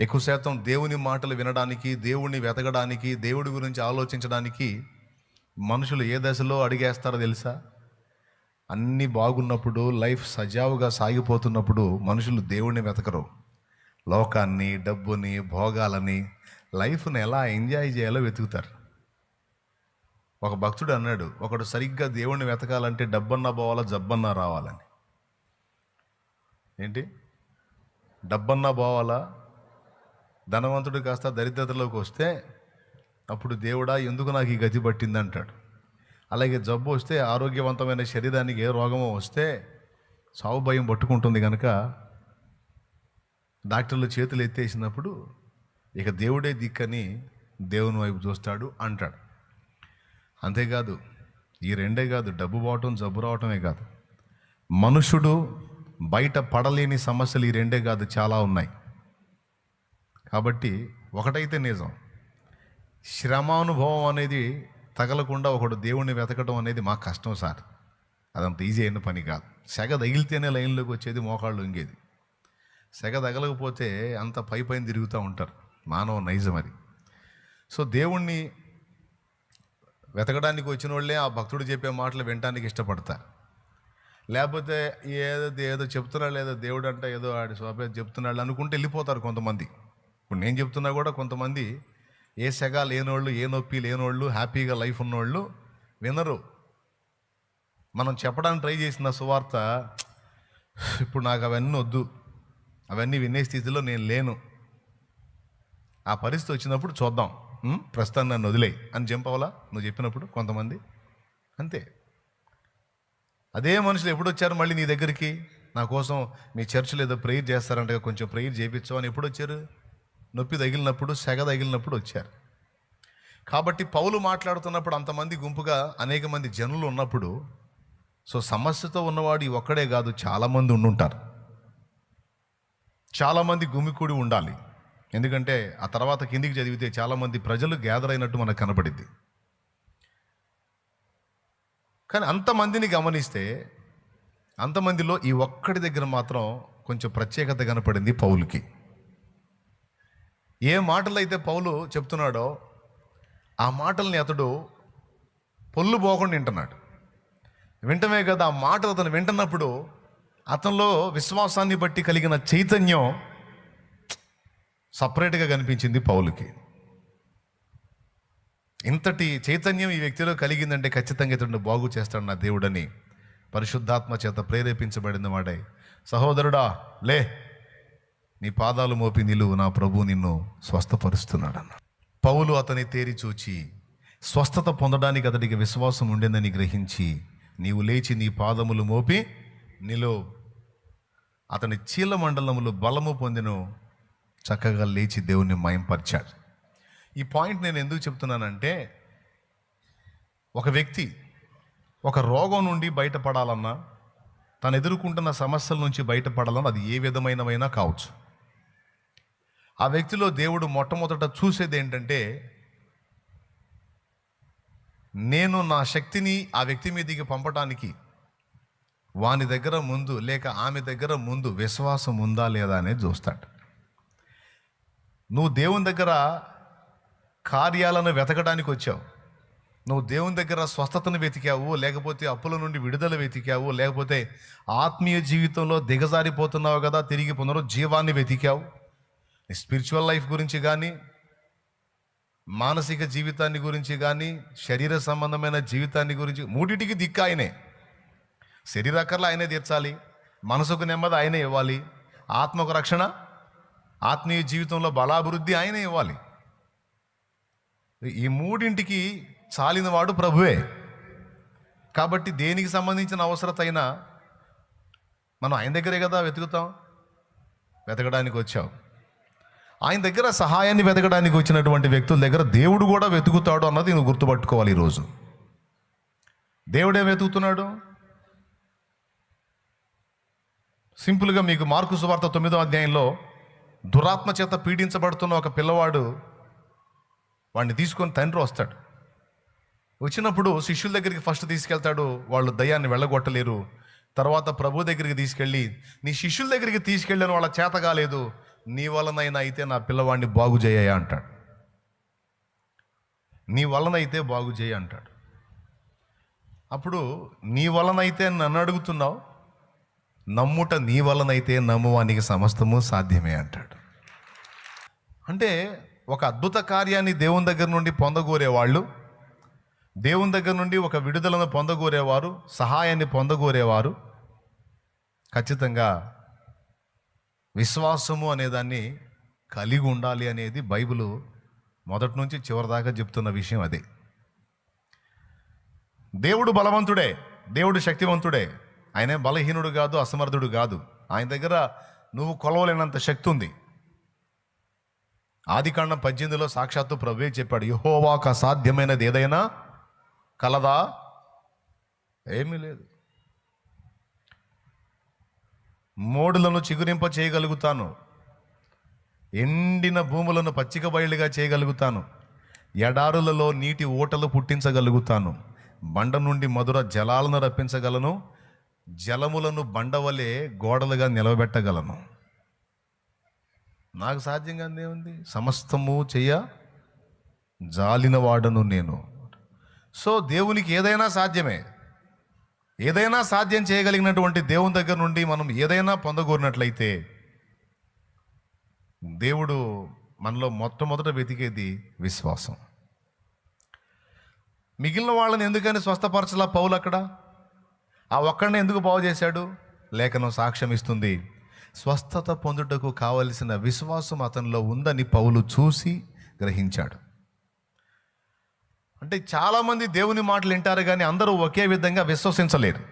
ఎక్కువ శాతం దేవుని మాటలు వినడానికి దేవుణ్ణి వెతకడానికి దేవుడి గురించి ఆలోచించడానికి మనుషులు ఏ దశలో అడిగేస్తారో తెలుసా? అన్నీ బాగున్నప్పుడు లైఫ్ సజావుగా సాగిపోతున్నప్పుడు మనుషులు దేవుణ్ణి వెతకరు. లోకాన్ని డబ్బుని భోగాలని లైఫ్ని ఎలా ఎంజాయ్ చేయాలో వెతుకుతారు. ఒక భక్తుడు అన్నాడు ఒకడు సరిగ్గా దేవుణ్ణి వెతకాలంటే డబ్బన్నా పోవాలా జబ్బన్నా రావాలని. ఏంటి? డబ్బన్నా పోవాలా ధనవంతుడు కాస్త దరిద్రతలోకి వస్తే అప్పుడు దేవుడా ఎందుకు నాకు ఈ గతి పట్టింది అంటాడు అలాగే జబ్బు వస్తే ఆరోగ్యవంతమైన శరీరానికి ఏ రోగమో వస్తే సావు భయం పట్టుకుంటుంది కనుక డాక్టర్లు చేతులు ఎత్తేసినప్పుడు ఇక దేవుడే దిక్కని దేవుని వైపు చూస్తాడు అంటాడు. అంతేకాదు ఈ రెండే కాదు డబ్బు పోవటం జబ్బు రావటమే కాదు. మనుషుడు బయట పడలేని సమస్యలు ఈ రెండే కాదు చాలా ఉన్నాయి. కాబట్టి ఒకటైతే నిజం. శ్రమానుభవం అనేది తగలకుండా ఒకడు దేవుణ్ణి వెతకడం అనేది మాకు కష్టం సార్. అదంత ఈజీ అయిన పని కాదు. సెగ తగిలితేనే లైన్లోకి వచ్చేది మోకాళ్ళు ఇంగేది. సెగ తగలకపోతే అంత పై పైన తిరుగుతూ ఉంటారు. మానవ నైజం అది. సో దేవుణ్ణి వెతకడానికి వచ్చిన వాళ్ళే ఆ భక్తుడు చెప్పే మాటలు వినడానికి ఇష్టపడతారు. లేకపోతే ఏదో ఏదో చెప్తున్నాడు ఏదో దేవుడు అంటే ఏదో ఆడి స్వభావం చెప్తున్నాడు అనుకుంటే వెళ్ళిపోతారు కొంతమంది. ఇప్పుడు నేను చెప్తున్నా కూడా కొంతమంది ఏ సెగ లేనోళ్ళు ఏ నొప్పి లేనోళ్ళు హ్యాపీగా లైఫ్ ఉన్నోళ్ళు వినరు. మనం చెప్పడానికి ట్రై చేసిన సువార్త ఇప్పుడు నాకు అవన్నీ వద్దు. అవన్నీ వినే స్థితిలో నేను లేను. ఆ పరిస్థితి వచ్చినప్పుడు చూద్దాం. ప్రస్తుతం నన్ను వదిలే అని చెప్పవలా నువ్వు చెప్పినప్పుడు కొంతమంది? అంతే. అదే మనుషులు ఎప్పుడు వచ్చారు మళ్ళీ నీ దగ్గరికి? నా కోసం మీ చర్చ్ ఏదో ప్రేయర్ చేస్తారంట కొంచెం ప్రేయర్ చేయించావు అని ఎప్పుడు వచ్చారు? నొప్పి తగిలినప్పుడు సెగ తగిలినప్పుడు వచ్చారు. కాబట్టి పౌలు మాట్లాడుతున్నప్పుడు అంతమంది గుంపుగా అనేక మంది జనులు ఉన్నప్పుడు సో సమస్యతో ఉన్నవాడు ఈ ఒక్కడే కాదు చాలామంది ఉండుంటారు. చాలామంది గుమికూడి ఉండాలి. ఎందుకంటే ఆ తర్వాత కిందికి చదివితే చాలామంది ప్రజలు గ్యాదర్ అయినట్టు మనకు కనపడింది కానీ అంతమందిని గమనిస్తే అంతమందిలో ఈ ఒక్కడి దగ్గర మాత్రం కొంచెం ప్రత్యేకత కనపడింది పౌలుకి. ఏ మాటలు అయితే పౌలు చెప్తున్నాడో ఆ మాటల్ని అతడు పొల్లు పోకుండా వింటున్నాడు. వింటమే కదా ఆ మాటలు అతను వింటున్నప్పుడు అతనిలో విశ్వాసాన్ని బట్టి కలిగిన చైతన్యం సపరేట్గా కనిపించింది పౌలుకి. ఇంతటి చైతన్యం ఈ వ్యక్తిలో కలిగిందంటే ఖచ్చితంగా ఇతడు బాగు చేస్తాడు నా దేవుడని పరిశుద్ధాత్మ చేత ప్రేరేపించబడిన వాడై. సహోదరుడా లే. నీ పాదాలు మోపి నిలువు నా ప్రభు నిన్ను స్వస్థపరుస్తున్నాడు అన్న పౌలు అతని తేరి చూచి స్వస్థత పొందడానికి అతడికి విశ్వాసం ఉండిందని గ్రహించి నీవు లేచి నీ పాదములు మోపి నిలో అతని చీల మండలములు బలము పొందిన చక్కగా లేచి దేవుణ్ణి మయంపరిచాడు. ఈ పాయింట్ నేను ఎందుకు చెప్తున్నానంటే ఒక వ్యక్తి ఒక రోగం నుండి బయటపడాలన్నా తను ఎదుర్కొంటున్న సమస్యల నుంచి బయటపడాలన్నా అది ఏ విధమైనవైనా కావచ్చు. ఆ వ్యక్తిలో దేవుడు మొట్టమొదట చూసేది ఏంటంటే నేను నా శక్తిని ఆ వ్యక్తి మీదకి పంపటానికి వాని దగ్గర ముందు లేక ఆమె దగ్గర ముందు విశ్వాసం ఉందా లేదా అనేది చూస్తాడు. నువ్వు దేవుని దగ్గర కార్యాలను వెతకడానికి వచ్చావు. నువ్వు దేవుని దగ్గర స్వస్థతను వెతికావు లేకపోతే అప్పుల నుండి విడుదల వెతికావు లేకపోతే ఆత్మీయ జీవితంలో దిగజారిపోతున్నావు కదా తిరిగి పునరుజ్జీవాన్ని వెతికావు. నీ స్పిరిచువల్ లైఫ్ గురించి కానీ మానసిక జీవితాన్ని గురించి కానీ శరీర సంబంధమైన జీవితాన్ని గురించి మూడిటికి దిక్కు ఆయనే. శరీరకర్లు ఆయనే తీర్చాలి మనసుకు నెమ్మది ఆయనే ఇవ్వాలి ఆత్మకు రక్షణ ఆత్మీయ జీవితంలో బలాభివృద్ధి ఆయనే ఇవ్వాలి. ఈ మూడింటికి చాలినవాడు ప్రభువే. కాబట్టి దేనికి సంబంధించిన అవసరత అయినా మనం ఆయన దగ్గరే కదా వెతుకుతాం వెతకడానికి వచ్చావు ఆయన దగ్గర సహాయాన్ని వెతకడానికి వచ్చినటువంటి వ్యక్తుల దగ్గర దేవుడు కూడా వెతుకుతాడు అన్నది నువ్వు గుర్తుపట్టుకోవాలి ఈరోజు దేవుడే వెతుకుతున్నాడు. సింపుల్గా మీకు మార్కు సువార్త తొమ్మిదో అధ్యాయంలో దురాత్మ చేత పీడించబడుతున్న ఒక పిల్లవాడు వాడిని తీసుకొని తండ్రి వస్తాడు. వచ్చినప్పుడు శిష్యుల దగ్గరికి ఫస్ట్ తీసుకెళ్తాడు వాళ్ళు దయ్యాన్ని వెళ్ళగొట్టలేరు. తర్వాత ప్రభు దగ్గరికి తీసుకెళ్ళి నీ శిష్యుల దగ్గరికి తీసుకెళ్ళాను వాళ్ళ చేత కాలేదు నీ వలనైనా అయితే నా పిల్లవాడిని బాగు చేయ అంటాడు. నీ వలనైతే బాగు చేయ అంటాడు. అప్పుడు నీ వలనైతే నన్ను అడుగుతున్నావు నమ్ముట నీ వలనైతే నమ్మువానికి సమస్తము సాధ్యమే అంటాడు. అంటే ఒక అద్భుత కార్యాన్ని దేవుని దగ్గర నుండి పొందగోరేవాళ్ళు దేవుని దగ్గర నుండి ఒక విడుదలను పొందగోరేవారు సహాయాన్ని పొందగోరేవారు ఖచ్చితంగా విశ్వాసము అనేదాన్ని కలిగి ఉండాలి అనేది బైబిల్ మొదటి నుంచి చివరి దాకా చెప్తున్న విషయం అదే. దేవుడు బలవంతుడే దేవుడు శక్తివంతుడే. ఆయనే బలహీనుడు కాదు అసమర్థుడు కాదు. ఆయన దగ్గర నువ్వు కొలవలేనంత శక్తి ఉంది. ఆదికాండం పద్దెనిమిదిలో సాక్షాత్తు ప్రభువే చెప్పాడు యహోవాకు అసాధ్యమైనది ఏదైనా కలదా? ఏమీ లేదు. మోడులను చిగురింప చేయగలుగుతాను. ఎండిన భూములను పచ్చిక బయలుగా చేయగలుగుతాను. ఎడారులలో నీటి ఓటలు పుట్టించగలుగుతాను. బండ నుండి మధుర జలాలను రప్పించగలను. జలములను బండవలే గోడలుగా నిలవబెట్టగలను. నాకు సాధ్యంగా ఏముంది? సమస్తము చెయ్య జాలినవాడను నేను. సో దేవునికి ఏదైనా సాధ్యమే. ఏదైనా సాధ్యం చేయగలిగినటువంటి దేవుని దగ్గర నుండి మనం ఏదైనా పొందగోరినట్లయితే దేవుడు మనలో మొట్టమొదట వెతికేది విశ్వాసం. మిగిలిన వాళ్ళని ఎందుకని స్వస్థపరచలా పౌలు అక్కడ? ఆ ఒక్కడిని ఎందుకు బాగు చేశాడు? లేఖనం సాక్ష్యం ఇస్తుంది. స్వస్థత పొందుటకు కావలసిన విశ్వాసం అతనిలో ఉందని పౌలు చూసి గ్రహించాడు. అంటే చాలామంది దేవుని మాటలు వింటారు కానీ అందరూ ఒకే విధంగా విశ్వసించలేరు.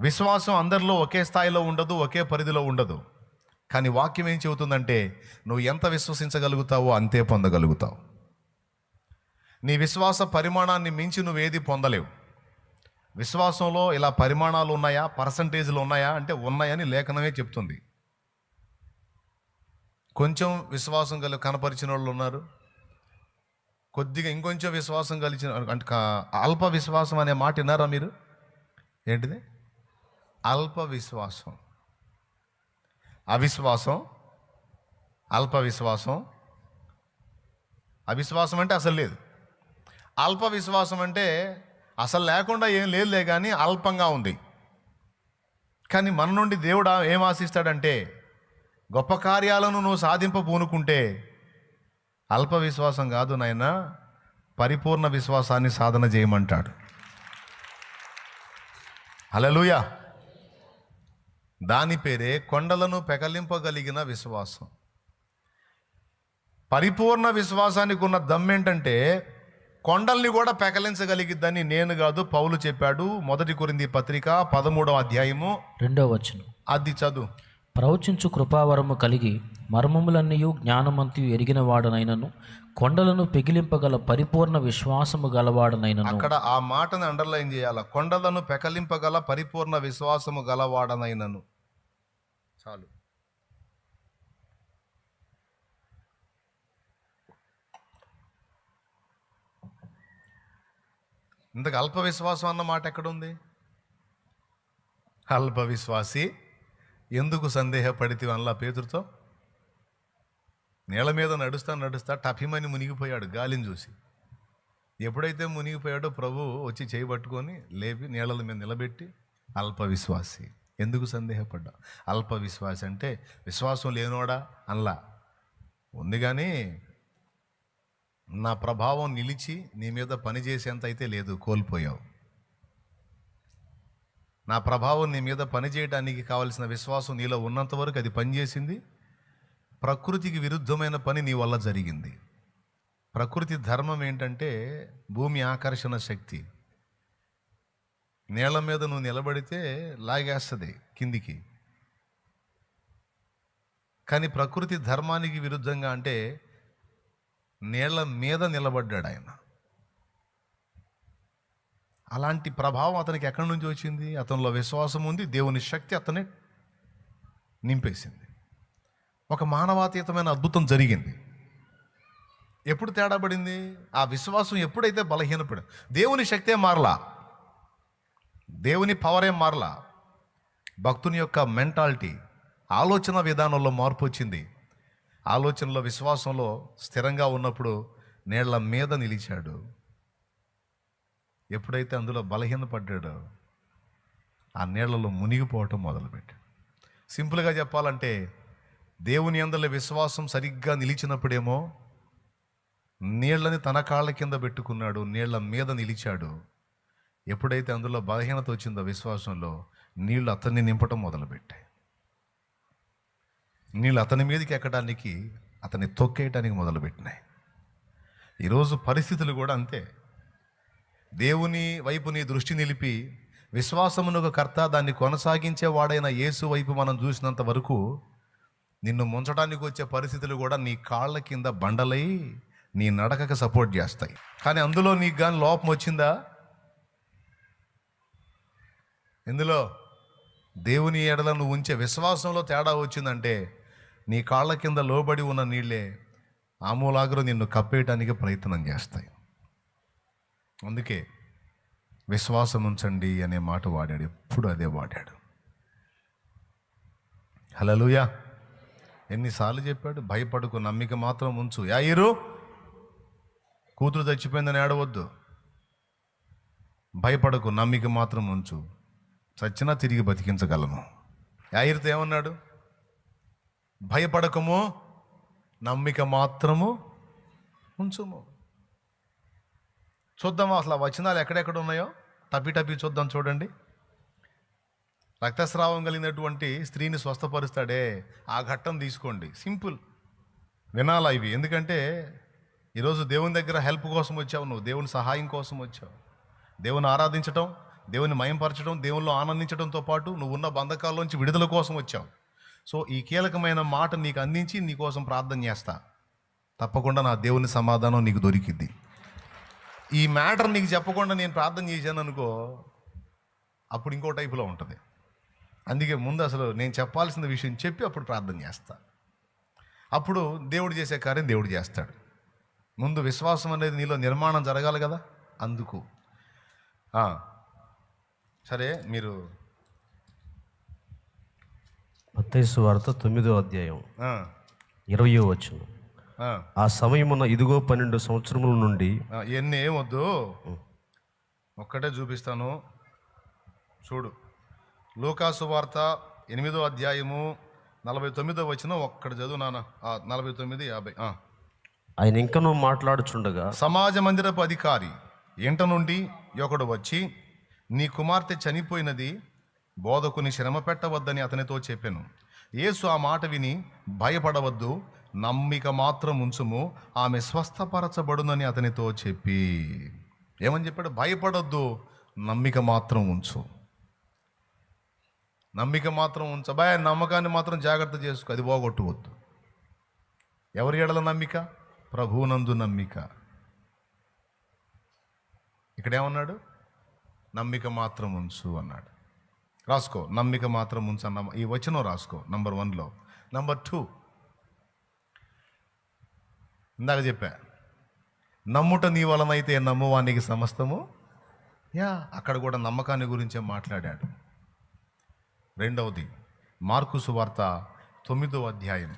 విశ్వాసం అందరిలో ఒకే స్థాయిలో ఉండదు ఒకే పరిధిలో ఉండదు. కానీ వాక్యం ఏం చెబుతుందంటే నువ్వు ఎంత విశ్వసించగలుగుతావో అంతే పొందగలుగుతావు. నీ విశ్వాస పరిమాణాన్ని మించి నువ్వేది పొందలేవు. విశ్వాసంలో ఇలా పరిమాణాలు ఉన్నాయా పర్సంటేజ్లు ఉన్నాయా అంటే ఉన్నాయని లేఖనమే చెప్తుంది. కొంచెం విశ్వాసం గల కనపరిచిన వాళ్ళు ఉన్నారు. కొద్దిగా ఇంకొంచెం విశ్వాసం కలిసిన అంటే అల్ప విశ్వాసం అనే మాట విన్నారా మీరు? ఏంటిది? అల్ప విశ్వాసం. అవిశ్వాసం అల్ప విశ్వాసం. అవిశ్వాసం అంటే అసలు లేదు. అల్ప విశ్వాసం అంటే అసలు లేకుండా ఏం లేదులే కానీ అల్పంగా ఉంది. కానీ మన నుండి దేవుడు ఏం ఆశిస్తాడంటే గొప్ప కార్యాలను నువ్వు సాధింప పూనుకుంటే అల్ప విశ్వాసం కాదు నాయన పరిపూర్ణ విశ్వాసాన్ని సాధన చేయమంటాడు. హల్లెలూయా. దాని పేరే కొండలను పెకలింపగలిగిన విశ్వాసం. పరిపూర్ణ విశ్వాసానికి ఉన్న దమ్మేంటంటే కొండల్ని కూడా పెకలించగలిగిద్దని నేను కాదు పౌలు చెప్పాడు. మొదటి కొరింది పత్రిక పదమూడవ అధ్యాయము రెండో వచనం. అది చదువు. ప్రవచించు కృపావరము కలిగి మర్మములన్నయు జ్ఞానమంతు ఎరిగిన వాడనైనను కొండలను పెగిలింపగల పరిపూర్ణ విశ్వాసము గలవాడనైనను. అక్కడ ఆ మాటను అండర్లైన్ చేయాల? కొండలను పెకలింపగల పరిపూర్ణ విశ్వాసము గలవాడనైనను. చాలు. ఇంతకు అల్ప విశ్వాసం అన్న మాట ఎక్కడుంది? అల్ప విశ్వాసి ఎందుకు సందేహపడితే అల్లా పేతురుతో? నేల మీద నడుస్తా నడుస్తా టఫిమని మునిగిపోయాడు గాలిని చూసి. ఎప్పుడైతే మునిగిపోయాడో ప్రభు వచ్చి చేయబట్టుకొని లేపి నీళ్ళల మీద నిలబెట్టి అల్ప విశ్వాసి ఎందుకు సందేహపడ్డా? అల్ప విశ్వాసి అంటే విశ్వాసం లేనోడా అల్లా ఉంది కానీ నా ప్రభావం నిలిచి నీ మీద పనిచేసేంత అయితే లేదు కోల్పోయావు. నా ప్రభావం నీ మీద పనిచేయడానికి కావలసిన విశ్వాసం నీలో ఉన్నంత వరకు అది పనిచేసింది? ప్రకృతికి విరుద్ధమైన పని నీ వల్ల జరిగింది. ప్రకృతి ధర్మం ఏంటంటే భూమి ఆకర్షణ శక్తి. నేల మీద నువ్వు నిలబడితే లాగేస్తుంది కిందికి. కానీ ప్రకృతి ధర్మానికి విరుద్ధంగా అంటే నేల మీద నిలబడ్డాడు ఆయన. అలాంటి ప్రభావం అతనికి ఎక్కడి నుంచి వచ్చింది? అతనిలో విశ్వాసం ఉంది దేవుని శక్తి అతనే నింపేసింది. ఒక మానవాతీతమైన అద్భుతం జరిగింది. ఎప్పుడు తేడా పడింది? ఆ విశ్వాసం ఎప్పుడైతే బలహీనపడి దేవుని శక్తే మారలా? దేవుని పవరే మారలా? భక్తుని యొక్క మెంటాలిటీ ఆలోచన విధానంలో మార్పు వచ్చింది. ఆలోచనలో విశ్వాసంలో స్థిరంగా ఉన్నప్పుడు నీళ్ళ మీద నిలిచాడు. ఎప్పుడైతే అందులో బలహీనపడ్డాడో ఆ నీళ్ళలో మునిగిపోవటం మొదలుపెట్టాడు. సింపుల్గా చెప్పాలంటే దేవుని అందల విశ్వాసం సరిగ్గా నిలిచినప్పుడేమో నీళ్ళని తన కాళ్ళ కింద పెట్టుకున్నాడు నీళ్ళ మీద నిలిచాడు. ఎప్పుడైతే అందులో బలహీనత వచ్చిందో విశ్వాసంలో నీళ్ళు అతన్ని నింపటం మొదలుపెట్టాయి. నీళ్ళు అతని మీదకి ఎక్కడానికి అతన్ని తొక్కేయటానికి మొదలుపెట్టినాయి. ఈరోజు పరిస్థితులు కూడా అంతే. దేవుని వైపు నీ దృష్టి నిలిపి విశ్వాసమునకు కర్త దాన్ని కొనసాగించే వాడైన యేసు వైపు మనం చూసినంత వరకు నిన్ను ముంచడానికి వచ్చే పరిస్థితులు కూడా నీ కాళ్ళ కింద బండలై నీ నడకకు సపోర్ట్ చేస్తాయి. కానీ అందులో నీకు కానీ లోపం వచ్చిందా? ఇందులో దేవుని ఎడల నువ్వు ఉంచే విశ్వాసంలో తేడా వచ్చిందంటే నీ కాళ్ళ కింద లోబడి ఉన్న నీళ్ళే ఆమూలాగ్రో నిన్ను కప్పేయటానికి ప్రయత్నం చేస్తాయి. అందుకే విశ్వాసం ఉంచండి అనే మాట వాడాడు. ఎప్పుడు అదే వాడాడు. హలలుయా ఎన్నిసార్లు చెప్పాడు? భయపడుకు నమ్మిక మాత్రం ఉంచు. యాయిరు కూతురు చచ్చిపోయిందని ఏడవద్దు. భయపడకు నమ్మిక మాత్రం ఉంచు. చచ్చినా తిరిగి బతికించగలను. యాయిర్తో ఏమన్నాడు? భయపడకము నమ్మిక మాత్రము ఉంచుము. చూద్దాం అసలు ఆ వచనాలు ఎక్కడెక్కడ ఉన్నాయో? టపి టపి చూద్దాం చూడండి. రక్తస్రావం కలిగినటువంటి స్త్రీని స్వస్థపరుస్తాడే. ఆ ఘట్టం తీసుకోండి. సింపుల్. వినాలా ఇవి. ఎందుకంటే ఈరోజు దేవుని దగ్గర హెల్ప్ కోసం వచ్చావు నువ్వు. దేవుని సహాయం కోసం వచ్చావు. దేవుని ఆరాధించటం దేవుని మయంపరచడం దేవునిలో ఆనందించడంతో పాటు నువ్వు ఉన్న బంధకాల్లోంచి విడుదల కోసం వచ్చావు. సో ఈ కీలకమైన మాట నీకు అందించి నీకోసం ప్రార్థన చేస్తా. తప్పకుండా నా దేవుని సమాధానం నీకు దొరికిద్ది. ఈ మ్యాటర్ నీకు చెప్పకుండా నేను ప్రార్థన చేశాను అనుకో అప్పుడు ఇంకో టైపులో ఉంటుంది. అందుకే ముందు అసలు నేను చెప్పాల్సిన విషయం చెప్పి అప్పుడు ప్రార్థన చేస్తా. అప్పుడు దేవుడు చేసే కార్యం దేవుడు చేస్తాడు. ముందు విశ్వాసం అనేది నీలో నిర్మాణం జరగాలి కదా? అందుకు. సరే మీరు వార్త తొమ్మిదో అధ్యాయం. ఇరవయో వచ్చును ఆ, సమయమున ఇదిగో పన్నెండు సంవత్సరముల నుండి ఇవన్నీ ఏమొద్దు ఒక్కటే చూపిస్తాను. చూడు. లూకాసు వార్త ఎనిమిదో అధ్యాయము నలభై తొమ్మిదో వచ్చిన ఒక్కడ చదువు నాన్న. నలభై తొమ్మిది యాభై. ఆయన ఇంకనూ మాట్లాడుచుండగా సమాజ మందిరపు అధికారి ఇంట నుండి ఒకడు వచ్చి నీ కుమార్తె చనిపోయినది బోధకుని శ్రమ పెట్టవద్దని అతనితో చెప్పాను. యేసు ఆ మాట విని భయపడవద్దు నమ్మిక మాత్రం ఉంచుము ఆమె స్వస్థపరచబడునని అతనితో చెప్పి. ఏమని చెప్పాడు? భయపడొద్దు నమ్మిక మాత్రం ఉంచు. నమ్మిక మాత్రం ఉంచబాయ్ నమ్మకాన్ని మాత్రం జాగ్రత్త చేసుకో. అది పోగొట్టుకోవద్దు. ఎవరి ఎడల నమ్మిక? ప్రభువునందు నమ్మిక. ఇక్కడేమన్నాడు? నమ్మిక మాత్రం ఉంచు అన్నాడు. రాసుకో నమ్మిక మాత్రం ఉంచు అన్న ఈ వచనం రాసుకో నంబర్ వన్లో. Number two. ఇందాక చెప్పా నమ్ముట నీ వలనైతే నమ్మువానికి సమస్తము? యా అక్కడ కూడా నమ్మకాన్ని గురించే మాట్లాడాడు. రెండవది మార్కు సువార్త తొమ్మిదో అధ్యాయం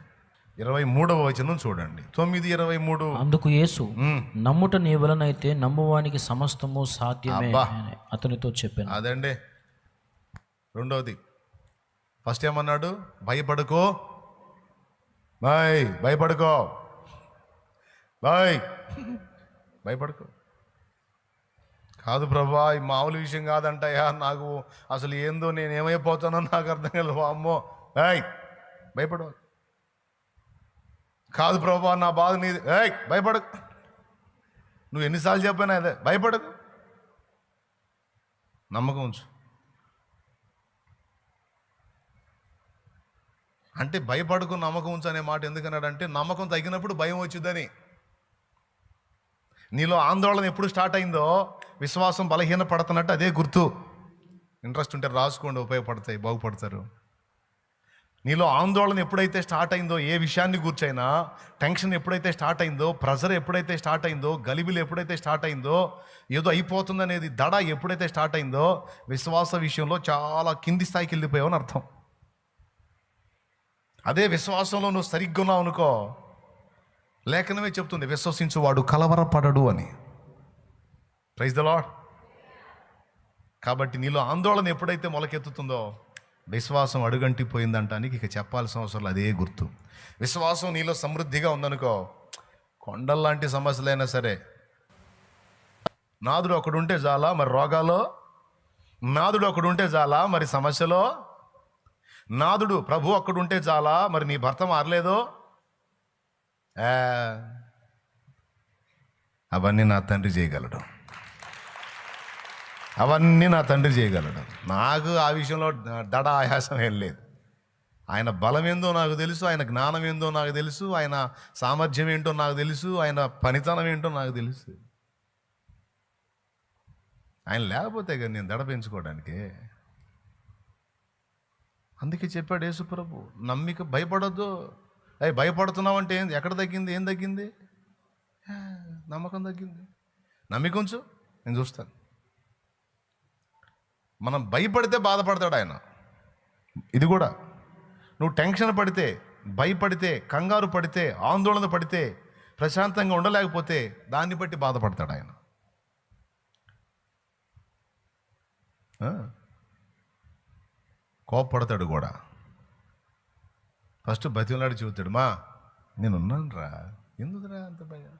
ఇరవై మూడవ వచనం చూడండి. తొమ్మిది ఇరవై మూడు. అందుకు యేసు మ్మ్. నమ్ముట నీ వలనైతే నమ్మువానికి సమస్తము సాధ్యమే అతనితో చెప్పాను. అదండి. రెండవది ఫస్ట్ ఏమన్నాడు? భయపడుకో. బాయ్ భయపడుకో. బాయ్ భయపడుకో. కాదు ప్రభా ఈ మామూలు విషయం కాదంటయ్యా నాకు అసలు ఏందో నేను ఏమైపోతానో నాకు అర్థం కాదు అమ్మో ఏయ్ భయపడు. కాదు ప్రభా నా బాధ నీది. ఏయ్ భయపడకు నువ్వు ఎన్నిసార్లు చెప్పానా అదే భయపడకు నమ్మకం ఉంచు. అంటే భయపడుకు నమ్మకం ఉంచు అనే మాట ఎందుకన్నాడంటే నమ్మకం తగ్గినప్పుడు భయం వచ్చిందని నీలో ఆందోళన ఎప్పుడు స్టార్ట్ అయిందో విశ్వాసం బలహీన పడుతున్నట్టు అదే గుర్తు. ఇంట్రెస్ట్ ఉంటే రాసుకోండి ఉపయోగపడతాయి బాగుపడతారు. నీలో ఆందోళన ఎప్పుడైతే స్టార్ట్ అయిందో ఏ విషయాన్ని కూర్చైనా టెన్షన్ ఎప్పుడైతే స్టార్ట్ అయిందో ప్రెజర్ ఎప్పుడైతే స్టార్ట్ అయిందో గలిబిలు ఎప్పుడైతే స్టార్ట్ అయిందో ఏదో అయిపోతుంది అనేది దడ ఎప్పుడైతే స్టార్ట్ అయిందో విశ్వాస విషయంలో చాలా కింది స్థాయికి వెళ్ళిపోయావని అర్థం. అదే విశ్వాసంలో నువ్వు సరిగ్గా ఉన్నావు అనుకో లేఖనమే చెప్తుంది విశ్వసించువాడు కలవరపడడు అని. ప్రైజ్ ద లాడ్ కాబట్టి నీలో ఆందోళన ఎప్పుడైతే మొలకెత్తుతుందో విశ్వాసం అడుగంటిపోయిందంటానికి ఇక చెప్పాల్సిన అవసరం అదే గుర్తు. విశ్వాసం నీలో సమృద్ధిగా ఉందనుకో కొండల్లాంటి సమస్యలైనా సరే నాదుడు ఒకడుంటే చాలా మరి రోగాలో? నాదుడు ఒకడుంటే చాలా మరి సమస్యలో? నాదుడు ప్రభు ఒక్కడుంటే చాలా మరి నీ భర్త మారలేదో? అవన్నీ నా తండ్రి చేయగలడు. అవన్నీ నా తండ్రి చేయగలడు. నాకు ఆ విషయంలో దడ ఆయాసం ఏం లేదు. ఆయన బలం ఏందో నాకు తెలుసు ఆయన జ్ఞానం ఏందో నాకు తెలుసు ఆయన సామర్థ్యం ఏంటో నాకు తెలుసు ఆయన పనితనం ఏంటో నాకు తెలుసు. ఆయన లేకపోతే కదా నేను దడ పెంచుకోవడానికి. అందుకే చెప్పాడు యేసుప్రభు నమ్మిక భయపడొద్దు. అయ్యి భయపడుతున్నావు అంటే ఏంది? ఎక్కడ తగ్గింది? ఏం తగ్గింది? నమ్మకం తగ్గింది. నమ్మికొంచు నేను చూస్తాను. మనం భయపడితే బాధపడతాడు ఆయన. ఇది కూడా. నువ్వు టెన్షన్ పడితే భయపడితే కంగారు పడితే ఆందోళన పడితే ప్రశాంతంగా ఉండలేకపోతే దాన్ని బట్టి బాధపడతాడు ఆయన. ఆ? కోప్పడతాడు కూడా. ఫస్ట్ బతిలాడు చెబుతాడు మా నేనున్నాను రా ఎందుకురా అంత భయం?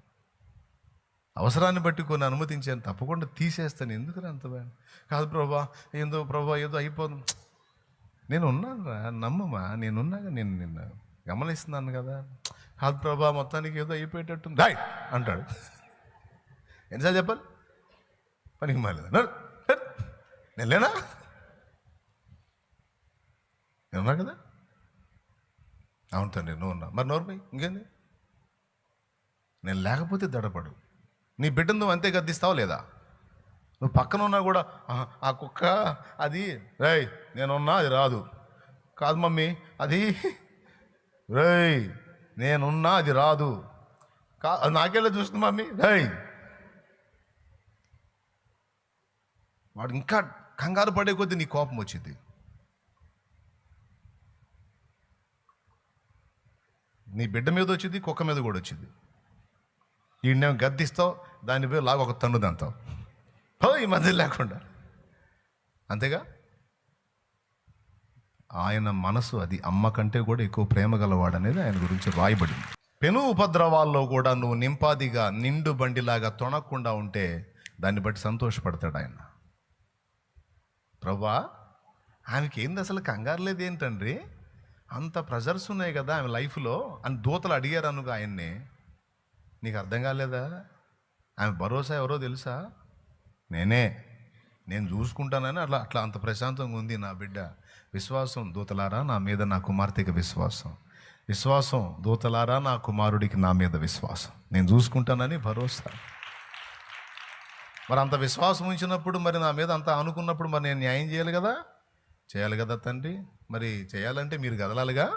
అవసరాన్ని బట్టి కొన్ని అనుమతించాను. తప్పకుండా తీసేస్తాను. ఎందుకురా అంత భయం? కాదు ప్రభా ఏందో ప్రభా ఏదో అయిపోదు. నేను ఉన్నాను రా నమ్మమా నేనున్నాగా నేను నిన్న గమనిస్తున్నాను కదా. కాదు ప్రభా మొత్తానికి ఏదో అయిపోయేటట్టుంది. రాయ్ అంటాడు. ఎన్నిసార్లు చెప్పాలి? పనికి మాలేదు నేను లేనా? నేనున్నా కదా? అవును తండ్రి నువ్వు ఉన్నా మరి నోర్మై ఇంకేంది? నేను లేకపోతే దడపడు. నీ బిడ్డను నువ్వు అంతే గద్దిస్తావు లేదా? నువ్వు పక్కన ఉన్నా కూడా "ఆ, కుక్క అది రేయ్ నేనున్నా అది రాదు. కాదు మమ్మీ అది రేయ్ నేనున్నా అది రాదు. కా అది నాకెళ్ళ చూస్తుంది మమ్మీ? రేయ్. వాడు ఇంకా కంగారు పడే కొద్దీ నీ కోపం వచ్చింది. నీ బిడ్డ మీద వచ్చింది కుక్క మీద కూడా వచ్చింది. ఈయనేమో గద్దిస్తావు దాని పేరు లాగా ఒక తన్నుదంతావు హో ఈ మధ్య లేకుండా. అంతేగా? ఆయన మనసు అది అమ్మ కంటే కూడా ఎక్కువ ప్రేమ గలవాడు అనేది ఆయన గురించి రాయబడింది. పెను ఉపద్రవాల్లో కూడా నువ్వు నింపాదిగా నిండు బండిలాగా తొణకుండా ఉంటే దాన్ని బట్టి సంతోషపడతాడు ఆయన. ప్రభా ఆమెకి ఏంది అసలు కంగారు లేదు ఏంటండ్రి? అంత ప్రెజర్స్ ఉన్నాయి కదా ఆమె లైఫ్లో అని దూతలు అడిగారు అనుగా ఆయన్ని. నీకు అర్థం కాలేదా? ఆమె భరోసా ఎవరో తెలుసా? నేనే. నేను చూసుకుంటానని అట్లా అట్లా అంత ప్రశాంతంగా ఉంది నా బిడ్డ. విశ్వాసం దూతలారా నా మీద నా కుమార్తెకి విశ్వాసం. విశ్వాసం దూతలారా నా కుమారుడికి నా మీద విశ్వాసం. నేను చూసుకుంటానని భరోసా. మరి అంత విశ్వాసం ఉంచినప్పుడు మరి నా మీద అంత అనుకున్నప్పుడు మరి నేను న్యాయం చేయాలి కదా? చేయాలి కదా తండ్రి? మరి చేయాలంటే మీరు కదలాలిగా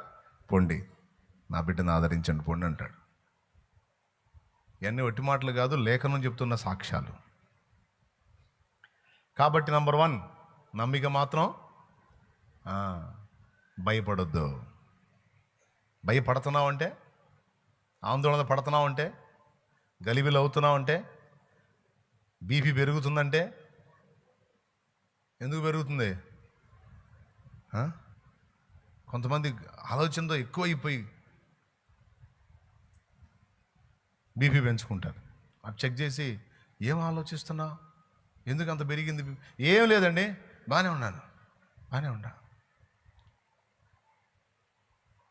పొండి. నా బిడ్డను ఆదరించండి పొండి అంటాడు. ఇవన్నీ ఒట్టి మాటలు కాదు లేఖనం చెప్తున్న సాక్ష్యాలు. కాబట్టి నంబర్ వన్ నమ్మిక మాత్రం భయపడొద్దు. భయపడుతున్నావు అంటే ఆందోళన పడుతున్నావు అంటే గలిబిలు అవుతున్నావు అంటే బీపీ పెరుగుతుందంటే ఎందుకు పెరుగుతుంది? కొంతమంది ఆలోచనతో ఎక్కువ అయిపోయి బీపీ పెంచుకుంటారు. అది చెక్ చేసి ఏం ఆలోచిస్తున్నావు ఎందుకు అంత పెరిగింది ఏం లేదండి బాగానే ఉన్నాను బాగానే ఉన్నా.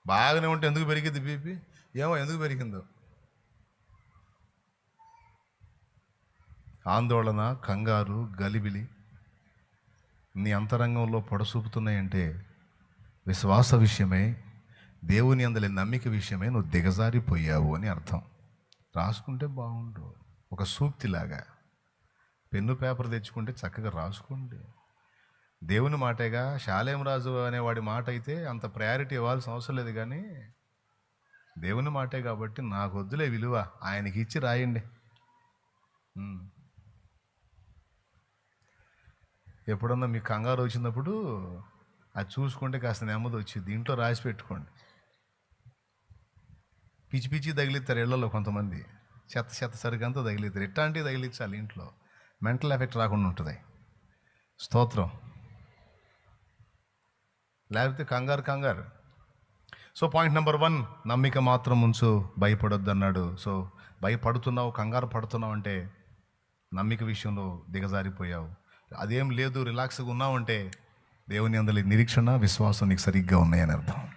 బాగానే ఉంటే ఎందుకు పెరిగింది బీపీ? ఏమో ఎందుకు పెరిగిందో. ఆందోళన కంగారు గలిబిలి నీ అంతరంగంలో పొడసూపుతున్నాయంటే విశ్వాస విషయమే దేవుని అందలి నమ్మిక విషయమే నువ్వు దిగజారిపోయావు అని అర్థం. రాసుకుంటే బాగుండు. ఒక సూక్తిలాగా. పెన్ను పేపర్ తెచ్చుకుంటే చక్కగా రాసుకోండి. దేవుని మాటేగా శాలేం రాజు అనేవాడి మాట అయితే అంత ప్రయారిటీ ఇవ్వాల్సిన అవసరం లేదు కానీ దేవుని మాటే కాబట్టి నాకు వద్దులే విలువ. ఆయనకి ఇచ్చి రాయండి. ఎప్పుడన్నా మీకు కంగారు వచ్చినప్పుడు అది చూసుకుంటే కాస్త నెమ్మది వచ్చి దీంట్లో రాసి పెట్టుకోండి. పిచ్చి పిచ్చి తగిలిస్తారు ఇళ్ళలో కొంతమంది. చెత్త చెత్త సరిగంతా తగిలిస్తారు. ఇట్లాంటివి తగిలించాలి ఇంట్లో? మెంటల్ ఎఫెక్ట్ రాకుండా ఉంటుంది. స్తోత్రం. లేకపోతే కంగారు కంగారు. సో పాయింట్ నెంబర్ వన్ నమ్మిక మాత్రం ఉంచు భయపడొద్దు అన్నాడు సో భయపడుతున్నావు కంగారు పడుతున్నావు అంటే నమ్మిక విషయంలో దిగజారిపోయావు. అదేం లేదు రిలాక్స్గా ఉన్నావు అంటే దేవుని అందరి నిరీక్షణ విశ్వాసం నీకు సరిగ్గా ఉన్నాయని అర్థం.